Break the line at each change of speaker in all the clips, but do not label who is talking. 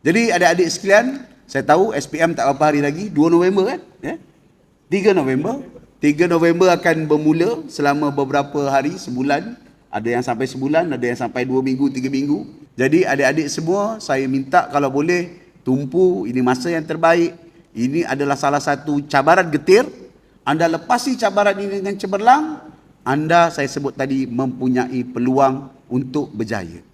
Jadi adik-adik sekalian, saya tahu SPM tak berapa hari lagi, 2 November kan? Ya? 3 November. 3 November akan bermula selama beberapa hari, sebulan. Ada yang sampai sebulan, ada yang sampai 2 minggu, 3 minggu. Jadi adik-adik semua, saya minta kalau boleh tumpu, ini masa yang terbaik. Ini adalah salah satu cabaran getir. Anda lepasi cabaran ini dengan cemerlang, anda saya sebut tadi mempunyai peluang untuk berjaya.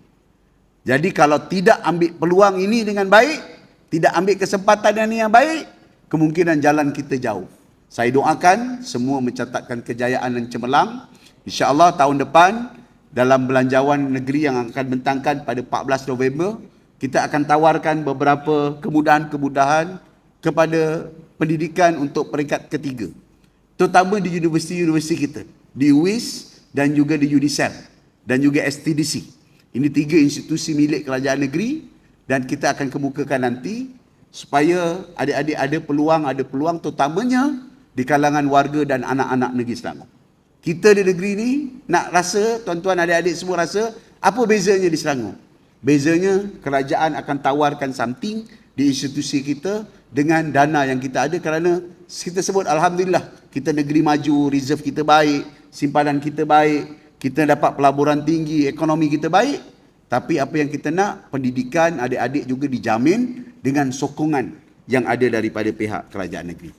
Jadi kalau tidak ambil peluang ini dengan baik, tidak ambil kesempatan yang ini yang baik, kemungkinan jalan kita jauh. Saya doakan semua mencatatkan kejayaan dan cemerlang. InsyaAllah tahun depan dalam belanjawan negeri yang akan bentangkan pada 14 November, kita akan tawarkan beberapa kemudahan-kemudahan kepada pendidikan untuk peringkat ketiga. Terutama di universiti-universiti kita, di UIS dan juga di UNICEF dan juga STDC. Ini tiga institusi milik kerajaan negeri dan kita akan kemukakan nanti supaya adik-adik ada peluang, ada peluang terutamanya di kalangan warga dan anak-anak negeri Selangor. Kita di negeri ini nak rasa, tuan-tuan adik-adik semua rasa, apa bezanya di Selangor? Bezanya kerajaan akan tawarkan something di institusi kita dengan dana yang kita ada kerana kita sebut Alhamdulillah kita negeri maju, reserve kita baik, simpanan kita baik, kita dapat pelaburan tinggi, ekonomi kita baik, tapi apa yang kita nak, pendidikan adik-adik juga dijamin dengan sokongan yang ada daripada pihak kerajaan negeri.